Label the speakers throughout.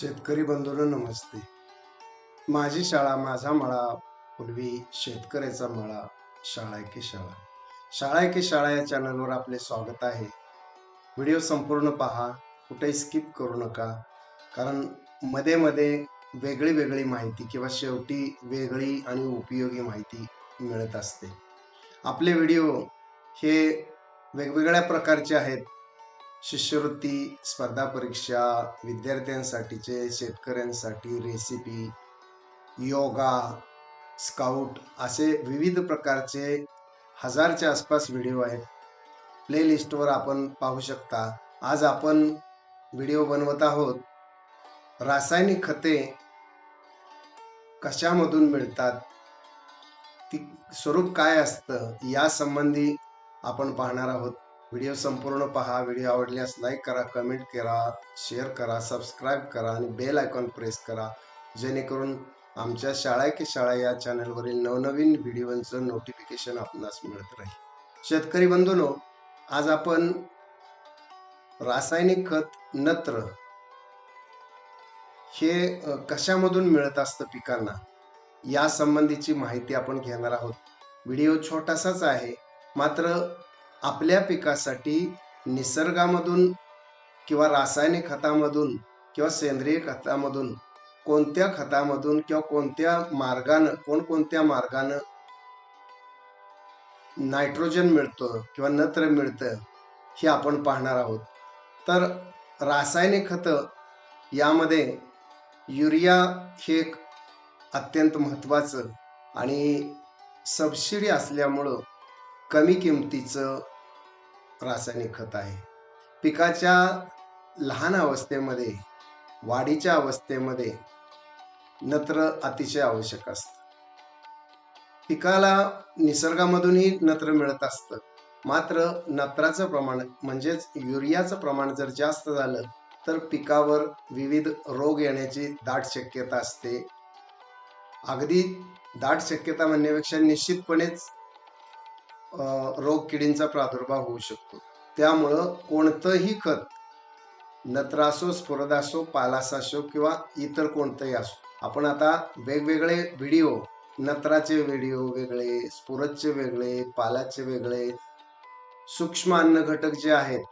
Speaker 1: शेतकरी बंधूंना नमस्ते. माझी शाळा माझा मळा पूर्वी शेतकऱ्याचा मळा शाळा की शाळा. शाळा की शाळा या चॅनलवर आपले स्वागत आहे. व्हिडिओ संपूर्ण पहा कुठेही स्किप करू नका कारण मध्ये मध्ये वेगळी वेगळी माहिती किंवा शेवटी वेगळी आणि उपयोगी माहिती मिळत असते. आपले व्हिडिओ हे वेगवेगळ्या प्रकारचे आहेत. शिष्यवृत्ती स्पर्धा परीक्षा विद्यार्थ्यांसाठीचे शेतकऱ्यांसाठी रेसिपी योगा स्काउट असे विविध प्रकारचे हजारच्या आसपास व्हिडिओ आहेत. प्लेलिस्टवर आपण पाहू शकता. आज आपण व्हिडिओ बनवत आहोत. रासायनिक खते कशामधून मिळतात? ती स्वरूप काय असतं? या संबंधी आपण पाहणार आहोत. व्हिडिओ संपूर्ण पहा. व्हिडिओ आवडल्यास लाईक करा कमेंट करा शेअर करा सबस्क्राईब करा आणि बेल आयकॉन प्रेस करा. जेणेकरून आमच्या शाळा की शाळा या चॅनलवरील नवनवीन व्हिडिओचं नोटिफिकेशन आपणास मिळत राहील. शेतकरी बंधूनो आज आपण रासायनिक खत नत्र हे कशामधून मिळत असतं पिकांना? या संबंधीची माहिती आपण घेणार आहोत. व्हिडिओ छोटासाच आहे. मात्र आपल्या पिकासाठी निसर्गामधून किंवा रासायनिक खतामधून किंवा सेंद्रिय खतामधून कोणत्या खतामधून किंवा कोणत्या मार्गानं कोणकोणत्या मार्गानं नायट्रोजन मिळतं किंवा नत्र मिळतं हे आपण पाहणार आहोत. तर रासायनिक खतं यामध्ये युरिया हे एक अत्यंत महत्त्वाचं आणि सबसिडी असल्यामुळं कमी किमतीचं रासायनिक खत आहे. पिकाच्या लहान अवस्थेमध्ये वाढीच्या अवस्थेमध्ये नत्र अतिशय आवश्यक असतं. पिकाला निसर्गामधूनही नत्र मिळत असतं. मात्र नत्राचं प्रमाण म्हणजेच युरियाचं प्रमाण जर जास्त झालं तर पिकावर विविध रोग येण्याची दाट शक्यता असते. अगदी दाट शक्यता म्हणण्यापेक्षा निश्चितपणेच रोग किडींचा प्रादुर्भाव होऊ शकतो. त्यामुळं कोणतंही खत नत्रासो असो पालासासो किंवा इतर कोणतंही असो आपण आता वेगवेगळे व्हिडिओ नत्राचे व्हिडिओ वेगळे स्फुरदचे वेगळे पालाचे वेगळे सूक्ष्म अन्न घटक जे आहेत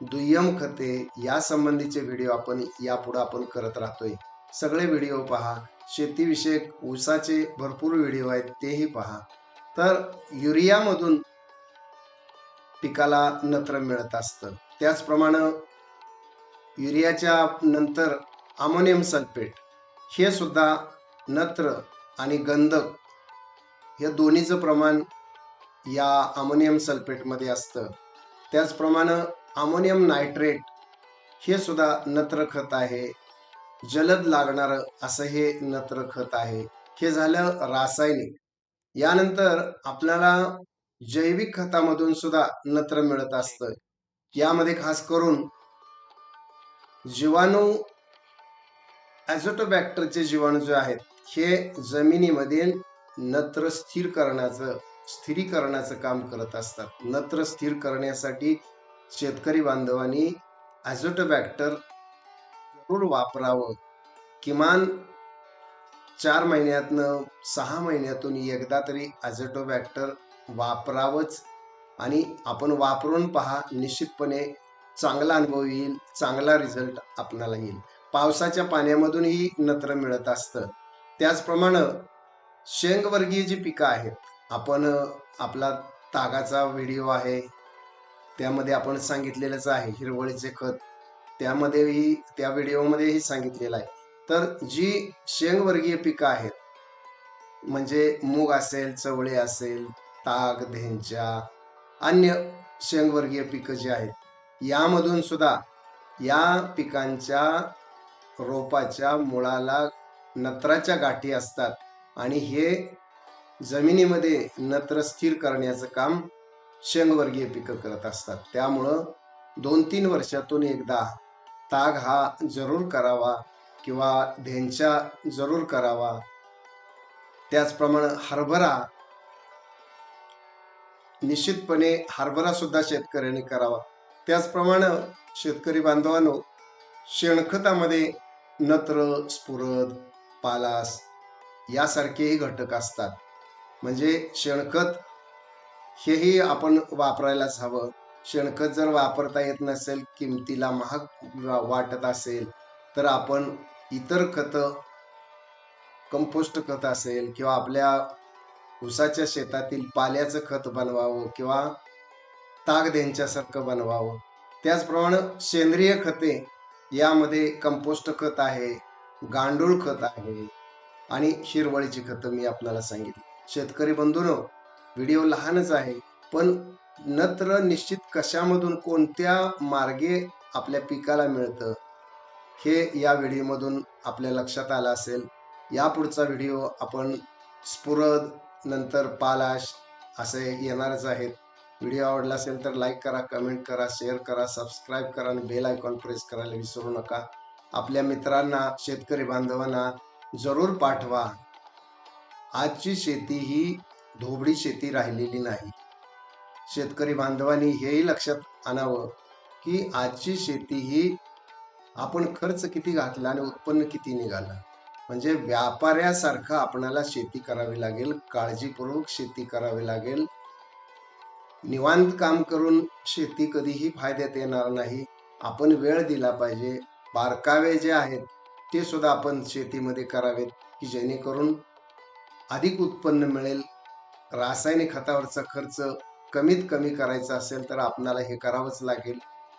Speaker 1: दुय्यम खते या संबंधीचे व्हिडिओ आपण यापुढे आपण करत राहतोय. सगळे व्हिडिओ पहा. शेतीविषयक ऊसाचे भरपूर व्हिडिओ आहेत तेही पहा. तर युरियामधून पिकाला नत्र मिळत असतं. त्याचप्रमाणे युरियाच्या नंतर अमोनियम सल्फेट हे सुद्धा नत्र आणि गंधक या दोन्हीचं प्रमाण या अमोनियम सल्फेटमध्ये असतं. त्याचप्रमाणे अमोनियम नायट्रेट हे सुद्धा नत्र खत आहे. जलद लागणारं असं हे नत्र खत आहे. हे झालं रासायनिक. यानंतर आपल्याला जैविक खतामधून सुद्धा नत्र मिळत असतं. यामध्ये खास करून जीवाणू ॲझोटोबॅक्टरचे जीवाणू जे आहेत हे जमिनीमध्ये नत्र स्थिर करण्याचं स्थिरीकरणाचं काम करत असतात. नत्र स्थिर करण्यासाठी शेतकरी बांधवांनी ॲझोटोबॅक्टर जरूर वापरावं. किमान चार महिन्यातनं सहा महिन्यातून एकदा तरी ॲझोटोबॅक्टर वापरावंच आणि आपण वापरून पहा निश्चितपणे चांगला अनुभव येईल चांगला रिझल्ट आपणाला येईल. पावसाच्या पाण्यामधूनही नत्र मिळत असतं. त्याचप्रमाणे शेंगवर्गीय जी पिकं आहेत आपण आपला तागाचा व्हिडिओ आहे त्यामध्ये आपण सांगितलेलंच आहे हिरवळीचे खत. त्यामध्येही त्या व्हिडिओमध्येही सांगितलेलं आहे. तर जी शेंगवर्गीय पिकं आहेत म्हणजे मूग असेल चवळी असेल ताग धेंच्या अन्य शेंगवर्गीय पिकं जी आहेत यामधून सुद्धा या पिकांच्या रोपाच्या मुळाला नत्राच्या गाठी असतात आणि हे जमिनीमध्ये नत्र स्थिर करण्याचं काम शेंगवर्गीय पिकं करत असतात. त्यामुळं दोन तीन वर्षातून एकदा ताग हा जरूर करावा किंवा धेंच्या जरूर करावा. त्याचप्रमाणे हरभरा निश्चितपणे हरभरा सुद्धा शेतकऱ्यांनी करावा. त्याचप्रमाणे शेतकरी बांधवांनो शेणखतामध्ये नत्र स्फुरद पालास यासारखेही घटक असतात. म्हणजे शेणखत हेही आपण वापरायलाच हवं. शेणखत जर वापरता येत नसेल किमतीला महाग वाटत असेल तर आपण इतर खतं कंपोस्ट खत असेल किंवा आपल्या ऊसाच्या शेतातील पाल्याचं खत बनवावं किंवा ताकद्यांच्यासारखं बनवावं. त्याचप्रमाणे सेंद्रिय खते यामध्ये कंपोस्ट खत आहे गांडूळ खत आहे आणि हिरवळीची खतं मी आपल्याला सांगितली. शेतकरी बंधूनो व्हिडिओ लहानच आहे पण नत्र निश्चित कशामधून कोणत्या मार्गे आपल्या पिकाला मिळतं हे या व्हिडिओमधून आपल्या लक्षात आलं असेल. यापुढचा व्हिडिओ आपण स्फुरद नंतर पालाश असे येणारच आहेत. व्हिडिओ आवडला असेल तर लाईक करा कमेंट करा शेअर करा सबस्क्राईब करा आणि बेल आयकॉन प्रेस करायला विसरू नका. आपल्या मित्रांना शेतकरी बांधवांना जरूर पाठवा. आजची शेती ही धोबडी शेती राहिलेली नाही. शेतकरी बांधवांनी हेही लक्षात आणावं की आजची शेती ही आपण खर्च किती घातला आणि उत्पन्न किती निघालं? म्हणजे व्यापाऱ्यासारखं आपणाला शेती करावी लागेल काळजीपूर्वक शेती करावी लागेल. निवांत काम करून शेती कधीही फायद्यात येणार नाही. आपण वेळ दिला पाहिजे. बारकावे जे आहेत ते सुद्धा आपण शेतीमध्ये करावेत की जेणेकरून अधिक उत्पन्न मिळेल. रासायनिक खतावरचा खर्च कमीत कमी करायचा असेल तर आपणाला हे करावंच लागेल.